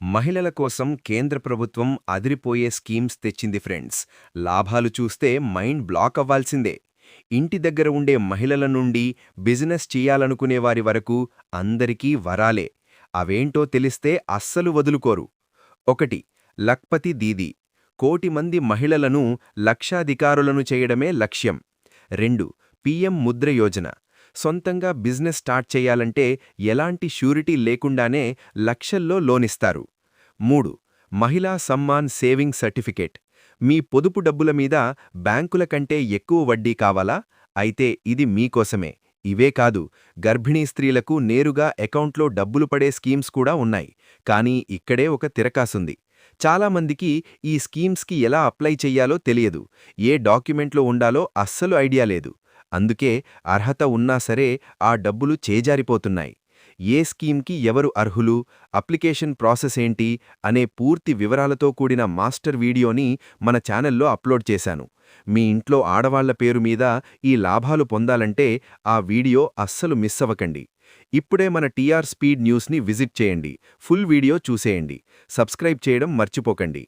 మహిళల కోసం కేంద్ర ప్రభుత్వం అదిరిపోయే స్కీమ్స్ తెచ్చింది ఫ్రెండ్స్. లాభాలు చూస్తే మైండ్ బ్లాక్ అవ్వాల్సిందే. ఇంటి దగ్గర ఉండే మహిళల నుండి బిజినెస్ చేయాలనుకునే వారి వరకు అందరికీ వరాలే. అవేంటో తెలిస్తే అస్సలు వదులుకోరు. ఒకటి లక్పతి దీదీ. కోటి మంది మహిళలను లక్షాధికారులను చేయడమే లక్ష్యం. రెండు పీఎం ముద్ర యోజన. సొంతంగా బిజినెస్ స్టార్ట్ చేయాలంటే ఎలాంటి షూరిటీ లేకుండానే లక్షల్లో లోనిస్తారు. మూడు మహిళా సమ్మాన్ సేవింగ్ సర్టిఫికేట్. మీ పొదుపు డబ్బుల మీద బ్యాంకుల కంటే ఎక్కువ వడ్డీ కావాలా? అయితే ఇది మీకోసమే ఇవే కాదు గర్భిణీ స్త్రీలకు నేరుగా అకౌంట్లో డబ్బులు పడే స్కీమ్స్ కూడా ఉన్నాయి. కానీ ఇక్కడే ఒక తిరకాసుంది. చాలామందికి ఈ స్కీమ్స్కి ఎలా అప్లై చెయ్యాలో తెలియదు. ఏ డాక్యుమెంట్లో ఉండాలో అస్సలు ఐడియా లేదు. అందుకే అర్హత ఉన్నా సరే ఆ డబ్బులు చేజారిపోతున్నాయి. ఏ స్కీమ్కి ఎవరు అర్హులు అప్లికేషన్ ప్రాసెస్ ఏంటి అనే పూర్తి వివరాలతో కూడిన మాస్టర్ వీడియోని మన ఛానల్లో అప్లోడ్ చేశాను. మీ ఇంట్లో ఆడవాళ్ళ పేరు మీద ఈ లాభాలు పొందాలంటే ఆ వీడియో అస్సలు మిస్ అవ్వకండి. ఇప్పుడే మన టీఆర్ స్పీడ్ న్యూస్ని విజిట్ చేయండి. ఫుల్ వీడియో చూసేయండి. సబ్స్క్రైబ్ చేయడం మర్చిపోకండి.